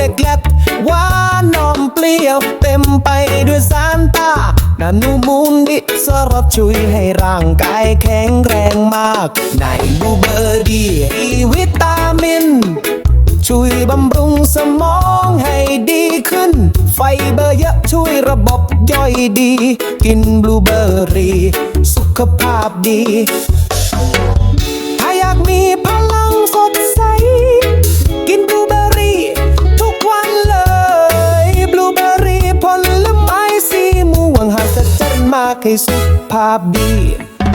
ลูกเล็กๆหวานนมเปรี้ยว เต็มไปด้วยสารตานานูมูลดิสรับช่วยให้ร่างกายแข็งแรงมาก ในบลูเบอร์รี่มีวิตามิน ช่วยบำรุงสมองให้ดีขึ้น ไฟเบอร์เยอะช่วยระบบย่อยดี กินบลูเบอร์รี่ สุขภาพดี ถ้าอยากมีพลัง ให้สุขภาพดี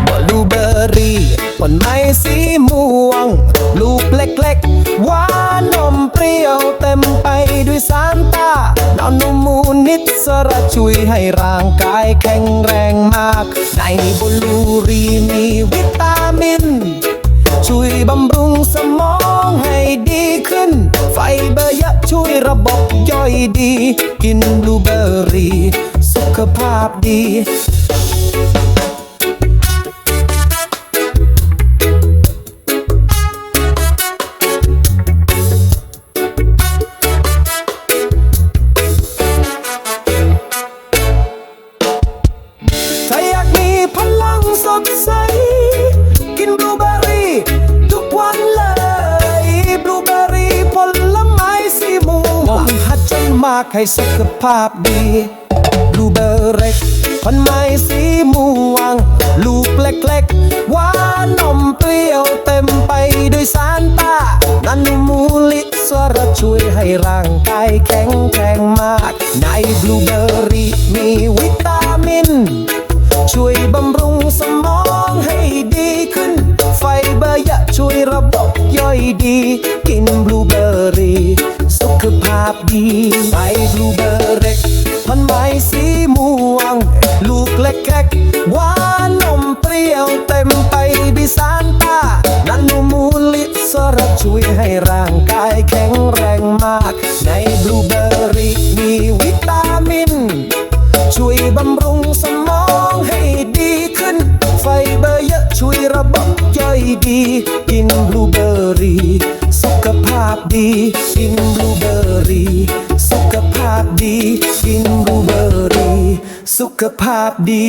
บลูเบอร์รี่ผลไม้สีม่วง ลูกเล็กๆ หวานนมเปรี้ยวเต็มไปด้วยสารตานอนนมูนิดสระช่วยให้ร่างกายแข็งแรงมาก ในบลูรีมีวิตามิน ช่วยบำรุงสมองให้ดีขึ้น ไฟเบอร์เยอะช่วยระบบย่อยดี กินบลูเบอร์รี่ สุขภาพดีากให้สุขภาพดีบลูเบอร์รี่ผลไม้สีม่วง ลูกเล็กๆหวานนมเปรี้ยวเต็มไปด้วยสารตานันมูลิสรช่วยให้ร่างกายแข็งแรงมาก ในบลูเบอร์ ไฟเบอร์เยอะช่วยระบบย่อยดี กินบลูเบอร์รี่ สุขภาพดี กินบลูเบอร์รี่ สุขภาพดี กินบลูเบอร์รี่ สุขภาพดี